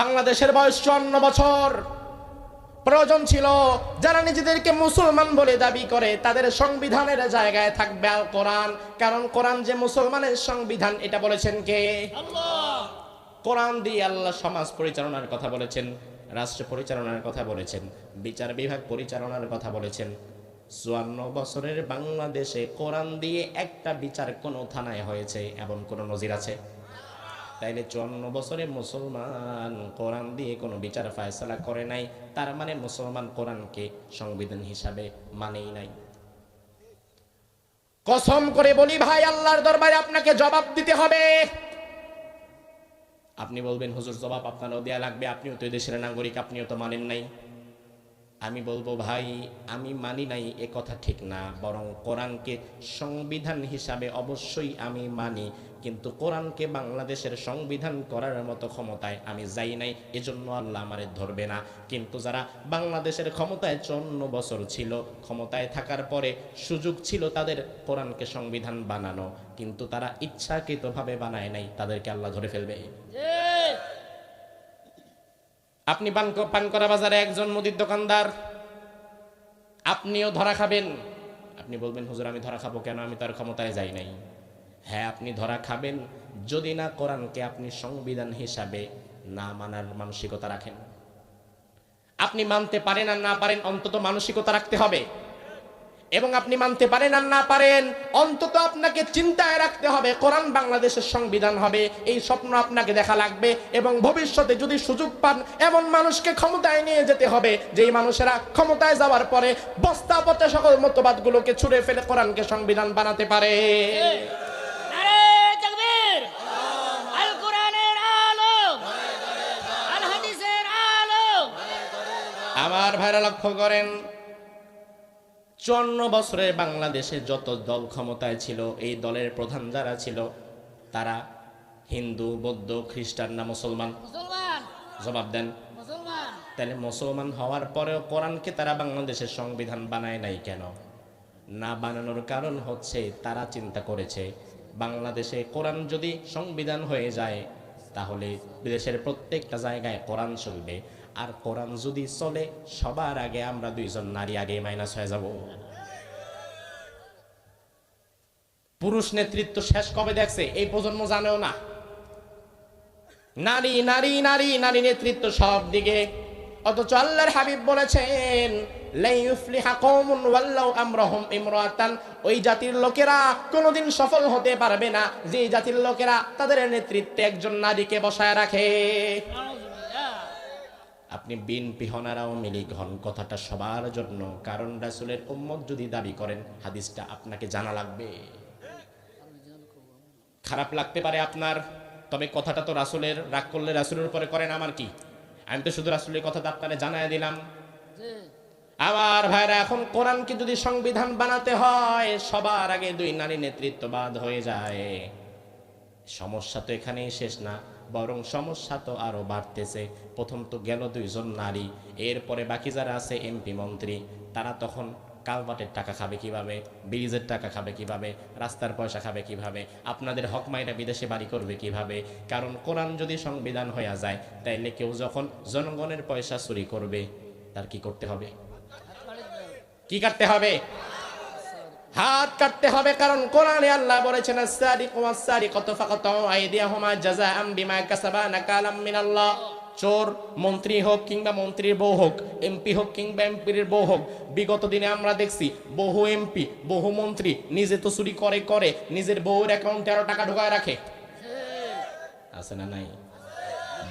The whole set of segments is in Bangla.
বাংলাদেশের বয়স চুয়ান্ন বছর। প্রয়োজন ছিল যারা নিজেদেরকে মুসলমান বলে দাবি করে তাদের সংবিধানের জায়গায় থাকবে আল কোরআন। কারণ কোরআন যে মুসলমানের সংবিধান এটা বলেছেন কে? কোরআন দিয়ে আল্লাহ সমাজ পরিচালনার কথা বলেছেন রাষ্ট্র পরিচালনার কথা বলেছেন বিচার বিভাগ পরিচালনার কথা বলেছেন। চুয়ান্ন বছরের বাংলাদেশে কোরআন দিয়ে একটা বিচার কোনো থানায় হয়েছে এমন কোনো নজির আছে? তাইলে চুয়ান্ন বছরে মুসলমান কোরআন দিয়ে কোনো বিচার ফায়সালা করে নাই, তার মানে মুসলমান কোরআনকে সংবিধান হিসাবে মানেই নাই। কসম করে বলি ভাই, আল্লাহর দরবারে আপনাকে জবাব দিতে হবে। আপনি বলবেন, হুজুর, জবাব আপনারও দেয়া লাগবে, আপনিও তো দেশের নাগরিক, আপনিও তো মানেন নাই। আমি বলব ভাই, আমি মানি নাই এ কথা ঠিক না, বরং কোরআনকে সংবিধান হিসাবে অবশ্যই আমি মানি। কিন্তু কোরআনকে বাংলাদেশের সংবিধান করার মতো ক্ষমতায় আমি যাই নাই, এজন্য আল্লাহ আমারে ধরবে না। কিন্তু যারা বাংলাদেশের ক্ষমতায় চন্ন বছর ছিল, ক্ষমতায় থাকার পরে সুযোগ ছিল তাদের কোরআনকে সংবিধান বানানো। কিন্তু তারা ইচ্ছাকৃতভাবে বানায় নাই, তাদেরকে আল্লাহ ধরে ফেলবে। আপনি পান পানকরা বাজারে একজন মুদির দোকানদার, আপনিও ধরা খাবেন। আপনি বলবেন, হুজুর, আমি ধরা খাব কেন? আমি তার ক্ষমতায় যাই নাই। হ্যাঁ আপনি ধরা খাবেন, যদি না কোরআনকে আপনি সংবিধান হিসাবে না মানার মানসিকতা রাখেন। আপনি মানতে পারেন আর না পারেন, অন্তত মানসিকতা রাখতে হবে। এবং আপনি মানতে পারেন আর না পারেন অন্তত আপনাকে চিন্তায় রাখতে হবে কোরআন বাংলাদেশের সংবিধান হবে এই স্বপ্ন আপনাকে দেখা লাগবে এবং ভবিষ্যতে যদি সুযোগ পান এমন মানুষকে ক্ষমতায় নিয়ে যেতে হবে যেই মানুষেরা ক্ষমতায় যাওয়ার পরে বস্তা পচা সকল মতবাদগুলোকে ছুড়ে ফেলে কোরআনকে সংবিধান বানাতে পারে। আমার ভাইরা লক্ষ্য করেন চুয়ান্ন বছরে বাংলাদেশে যত দল ক্ষমতায় ছিল এই দলের প্রধান যারা ছিল তারা হিন্দু বৌদ্ধ খ্রিস্টান না মুসলমান? মুসলমান। জবাব দেন। তাহলে মুসলমান হওয়ার পরেও কোরআনকে তারা বাংলাদেশের সংবিধান বানায় নাই কেন? না বানানোর কারণ হচ্ছে তারা চিন্তা করেছে বাংলাদেশে কোরআন যদি সংবিধান হয়ে যায় তাহলে দেশের প্রত্যেকটা জায়গায় কোরআন চলবে। আর কোরআন যদি চলে, সবার আগে আমরা দুইজন নারী আগে মাইনাস হয়ে যাব। পুরুষ নেতৃত্ব শেষ কবে দেখছে? এই প্রজন্ম জানেও না। নারী নারী নারী নারী নেতৃত্ব সব দিকে। অথচ আল্লাহর হাবিব বলেছেন ওই জাতির লোকেরা কোনোদিন সফল হতে পারবে না। যে জাতির লোকেরা তাদের নেতৃত্বে একজন নারীকে বসায় রাখে। আপনি আর আওয়ামী লীগ হন কথাটা সবার জন্য। কারণ রাসুলের উম্মত যদি দাবি করেন, হাদিসটা আপনাকে জানা লাগবে। খারাপ লাগতে পারে আপনার, তবে কথাটা তো রাসুলের, রাগ করলে রাসুলের উপরে করেন। আমার কি? আমি তো শুধু রাসূলের কথাটা আপনারে জানায় দিলাম। আমার ভাইরা, এখন কোরআনকে যদি সংবিধান বানাতে হয়, সবার আগে দুই নারী নেতৃত্ববাদ হয়ে যায়। সমস্যা তো এখানেই শেষ না, বরং সমস্যা তো আরও বাড়তেছে। প্রথম তো গেল দুইজন নারী, এরপরে বাকি যারা আছে এমপি, মন্ত্রী, তারা তখন কালবাটের টাকা খাবে কীভাবে, ব্রিজের টাকা খাবে কীভাবে, রাস্তার পয়সা খাবে কীভাবে, আপনাদের হকমাইরা বিদেশে বাড়ি করবে কীভাবে? কারণ কোরআন যদি সংবিধান হয়ে যায়, তাইলে কেউ যখন জনগণের পয়সা চুরি করবে, তার কি করতে হবে? কি কাটতে হবে? হাত কাটতে হবে, কারণ কোরআনে আল্লাহ বলেছেন আস-সারিক ওয়াস-সারিকাতু ফাকাতু আইদিয়াহুমা জাযাআম বিমা কাসাবা নাকালাম মিনাল্লাহ। চোর মন্ত্রী হোক কিংবা মন্ত্রীর বউ হোক, এমপি হোক কিংবা এমপির বউ হোক, বিগত দিনে আমরা দেখছি বহু এমপি, বহু মন্ত্রী নিজে তো চুরি করে করে, নিজের বউর অ্যাকাউন্টে আরও টাকা ঢোকায় রাখে। আছে না নাই?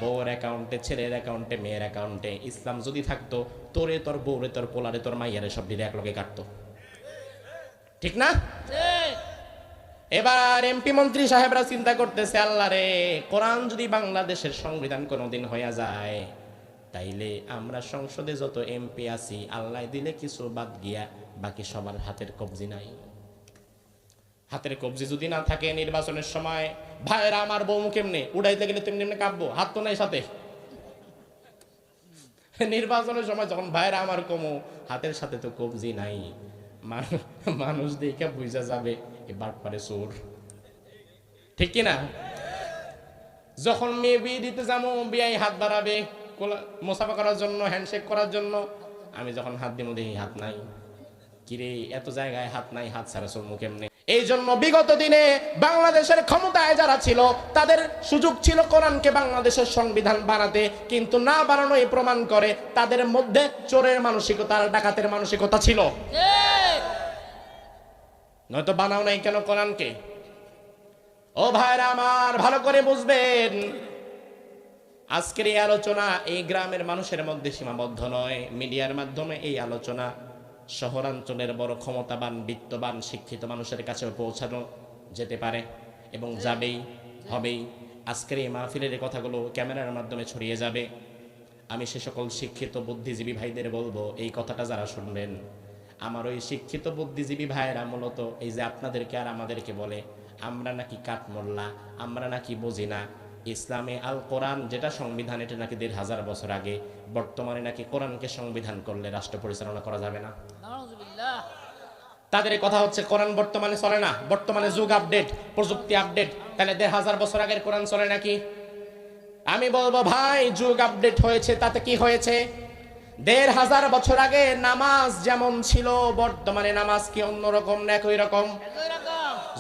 বউর অ্যাকাউন্টে, ছেলের অ্যাকাউন্টে, মেয়ের অ্যাকাউন্টে ইসলাম যদি থাকতো তোরে, তোর বউরে, তোর পোলারে, তোর মাইয়ারে সব দিলে একলগে কাটতো। ঠিক না? এবার এমপি মন্ত্রী সাহেবরা চিন্তা করতেছে, আল্লাহ রে, কোরআন যদি বাংলাদেশের সংবিধান কোনোদিন হইয়া যায়, তাইলে আমরা সংসদে যত এমপি আছি, আল্লাহ দিলে কিছু বাদ গিয়া বাকি সবার হাতের কবজি নাই। হাতের কবজি যদি না থাকে নির্বাচনের সময়, ভাইয়েরা, আমার বউ কেমনে? উড়াইতে গেলে তেমনি এমনি কাঁপবো, হাত তো নাই সাথে। নির্বাচনের সময় যখন ভাইয়েরা আমার কমো, হাতের সাথে তো কবজি নাই। মানুষ দেখে বুঝা যাবে, এ বাটপারে চোর। ঠিক কি না যখন মেয়ে বিয়ে দিতে যাব বিয়াই হাত বাড়াবে মোসাফা করার জন্য হ্যান্ডশেক করার জন্য, আমি যখন হাত দিব দেখি হাত নাই। কিরে, এত জায়গায় হাত নাই, হাত ছাড়া চলমু কেমনে? এই জন্য বিগত দিনে বাংলাদেশের ক্ষমতায় যারা ছিল তাদের সুযোগ ছিল কোরআনকে বাংলাদেশের সংবিধান বানাতে কিন্তু না বানানোই প্রমাণ করে তাদের মধ্যে চোরের মানসিকতা আর ডাকাতের মানসিকতা ছিল। নয়তো বানাও নাই কেন কোরআনকে? ও ভাইরা আমার ভালো করে বুঝবেন। আজকের এই আলোচনা এই গ্রামের মানুষের মধ্যে সীমাবদ্ধ নয় মিডিয়ার মাধ্যমে এই আলোচনা শহরাঞ্চলের বড় ক্ষমতাবান বিত্তবান শিক্ষিত মানুষের কাছেও পৌঁছানো যেতে পারে এবং যাবেই হবেই। আজকের এই মাহফিলের এই কথাগুলো ক্যামেরার মাধ্যমে ছড়িয়ে যাবে। আমি সে সকল শিক্ষিত বুদ্ধিজীবী ভাইদের বলব এই কথাটা যারা শুনবেন আমার ওই শিক্ষিত বুদ্ধিজীবী ভাইয়েরা মূলত এই যে আপনাদেরকে আর আমাদেরকে বলে আমরা নাকি কাঠমোল্লা আমরা নাকি বুঝি না ইসলামে আল কোরআন যেটা সংবিধান এটা নাকি দেড় হাজার বছর আগে বর্তমানে নাকি কোরআনকে সংবিধান করলে রাষ্ট্র পরিচালনা করা যাবে না। তাদের কথা হচ্ছে, কোরআন বর্তমানে চলে না। বর্তমানে যুগ আপডেট প্রযুক্তি আপডেট তাহলে দেড় হাজার বছর আগের কোরআন চলে নাকি? আমি বলব, ভাই, যুগ আপডেট হয়েছে, তাতে কি হয়েছে? দেড় হাজার বছর আগে নামাজ যেমন ছিল, বর্তমানে নামাজ কি অন্যরকম না একই রকম?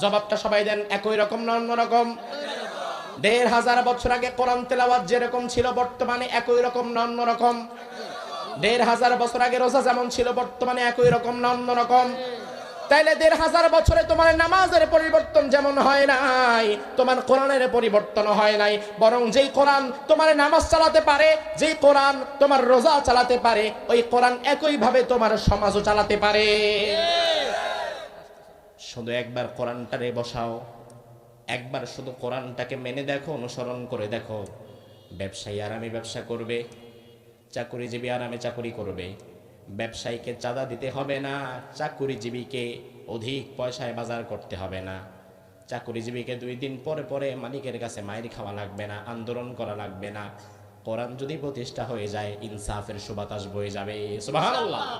জবাবটা সবাই দেন, একই রকম না অন্যরকম? রকম দেড় হাজার বছর আগে কোরআন তেলাওয়াত যেরকম ছিল, বর্তমানে একই রকম না অন্যরকম? দেড় হাজার বছর আগে রোজা যেমন ছিল, বর্তমানে একই রকম না অন্যরকম? তাইলে দেড় হাজার বছরে তোমার নামাজের পরিবর্তন যেমন হয় নাই, তোমার কোরআনের পরিবর্তন হয় নাই। বরং যেই কোরআন তোমার নামাজ চালাতে পারে, যেই কোরআন তোমার রোজা চালাতে পারে, ওই কোরআন একইভাবে তোমার সমাজও চালাতে পারে। শুধু একবার কোরআনটারে বসাও, একবার শুধু কোরআনটাকে মেনে দেখো, অনুসরণ করে দেখো। ব্যবসায়ী আরামে ব্যবসা করবে, চাকুরিজীবী আরামে চাকুরি করবে। ব্যবসায়ীকে চাঁদা দিতে হবে না, চাকুরিজীবীকে অধিক পয়সায় বাজার করতে হবে না। চাকুরিজীবীকে দুই দিন পরে পরে মালিকের কাছে মায়ের খাওয়া লাগবে না, আন্দোলন করা লাগবে না। কোরআন যদি প্রতিষ্ঠা হয়ে যায়, ইনসাফের সুবাতাস বয়ে যাবে। সুবহানাল্লাহ।